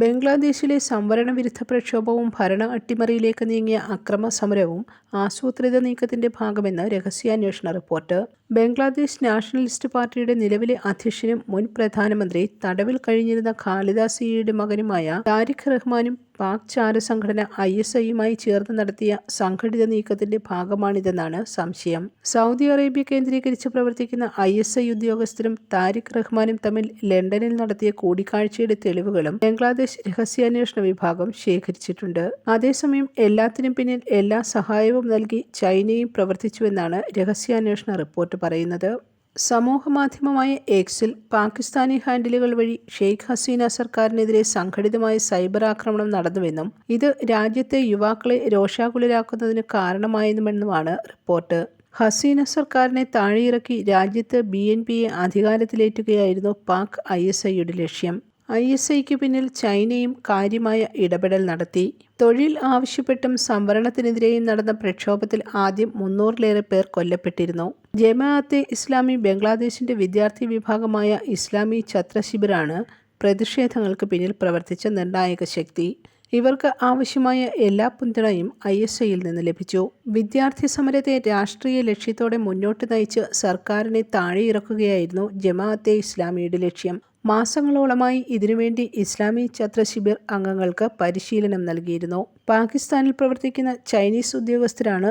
ബംഗ്ലാദേശിലെ സംവരണ വിരുദ്ധ പ്രക്ഷോഭവും ഭരണ അട്ടിമറിയിലേക്ക് നീങ്ങിയ അക്രമ സമരവും ആസൂത്രിത നീക്കത്തിന്റെ ഭാഗമെന്ന് രഹസ്യാന്വേഷണ റിപ്പോർട്ട്. ബംഗ്ലാദേശ് നാഷണലിസ്റ്റ് പാർട്ടിയുടെ നിലവിലെ അധ്യക്ഷനും മുൻ പ്രധാനമന്ത്രി തടവിൽ കഴിഞ്ഞിരുന്ന ഖാലിദാസിയുടെ മകനുമായ താരിഖ് റഹ്മാനും പാക് ചാരസംഘടന ഐ എസ് ഐയുമായി ചേർന്ന് നടത്തിയ സംഘടിത നീക്കത്തിന്റെ ഭാഗമാണിതെന്നാണ് സംശയം. സൗദി അറേബ്യ കേന്ദ്രീകരിച്ച് പ്രവർത്തിക്കുന്ന ഐ എസ് ഐ ഉദ്യോഗസ്ഥരും താരിഖ് റഹ്മാനും തമ്മിൽ ലണ്ടനിൽ നടത്തിയ കൂടിക്കാഴ്ചയുടെ തെളിവുകളും ബംഗ്ലാദേശ് രഹസ്യാന്വേഷണ വിഭാഗം ശേഖരിച്ചിട്ടുണ്ട്. അതേസമയം എല്ലാത്തിനും പിന്നിൽ എല്ലാ സഹായവും നൽകി ചൈനയും പ്രവർത്തിച്ചുവെന്നാണ് രഹസ്യാന്വേഷണ റിപ്പോർട്ട് പറയുന്നത്. സമൂഹമാധ്യമമായ എക്സിൽ പാകിസ്ഥാനി ഹാൻഡിലുകൾ വഴി ഷെയ്ഖ് ഹസീന സർക്കാരിനെതിരെ സംഘടിതമായ സൈബർ ആക്രമണം നടന്നുവെന്നും ഇത് രാജ്യത്തെ യുവാക്കളെ രോഷാകുലരാക്കുന്നതിന് കാരണമായെന്നുമെന്നുമാണ് റിപ്പോർട്ട്. ഹസീന സർക്കാരിനെ താഴെയിറക്കി രാജ്യത്ത് ബി എൻ പിയെ അധികാരത്തിലേറ്റുകയായിരുന്നു പാക് ഐ എസ് ഐയുടെ ലക്ഷ്യം. ഐ എസ് ഐക്ക് പിന്നിൽ ചൈനയും കാര്യമായ ഇടപെടൽ നടത്തി. തൊഴിൽ ആവശ്യപ്പെട്ടും സംവരണത്തിനെതിരെയും നടന്ന പ്രക്ഷോഭത്തിൽ ആദ്യം മുന്നൂറിലേറെ പേർ കൊല്ലപ്പെട്ടിരുന്നു. ജമാഅത്തെ ഇസ്ലാമി ബംഗ്ലാദേശിന്റെ വിദ്യാർത്ഥി വിഭാഗമായ ഇസ്ലാമി ഛത്ര ശിബിറാണ് പ്രതിഷേധങ്ങൾക്ക് പിന്നിൽ പ്രവർത്തിച്ച നിർണായക ശക്തി. ഇവർക്ക് ആവശ്യമായ എല്ലാ പിന്തുണയും ഐ എസ് ഐയിൽ നിന്ന് ലഭിച്ചു. വിദ്യാർത്ഥി സമരത്തെ രാഷ്ട്രീയ ലക്ഷ്യത്തോടെ മുന്നോട്ട് നയിച്ച് സർക്കാരിനെ താഴെയിറക്കുകയായിരുന്നു ജമാഅത്തെ ഇസ്ലാമിയുടെ ലക്ഷ്യം. മാസങ്ങളോളമായി ഇതിനുവേണ്ടി ഇസ്ലാമി ഛത്ര ശിബിർ അംഗങ്ങൾക്ക് പരിശീലനം നൽകിയിരുന്നു. പാകിസ്ഥാനിൽ പ്രവർത്തിക്കുന്ന ചൈനീസ് ഉദ്യോഗസ്ഥരാണ്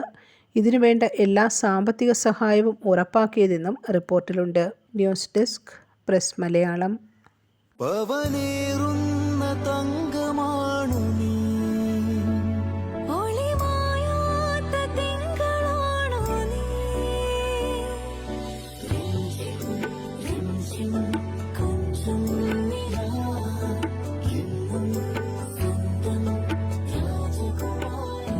ഇതിനുവേണ്ട എല്ലാ സാമ്പത്തിക സഹായവും ഉറപ്പാക്കിയതെന്നും റിപ്പോർട്ടിലുണ്ട്. News desk press Malayalam.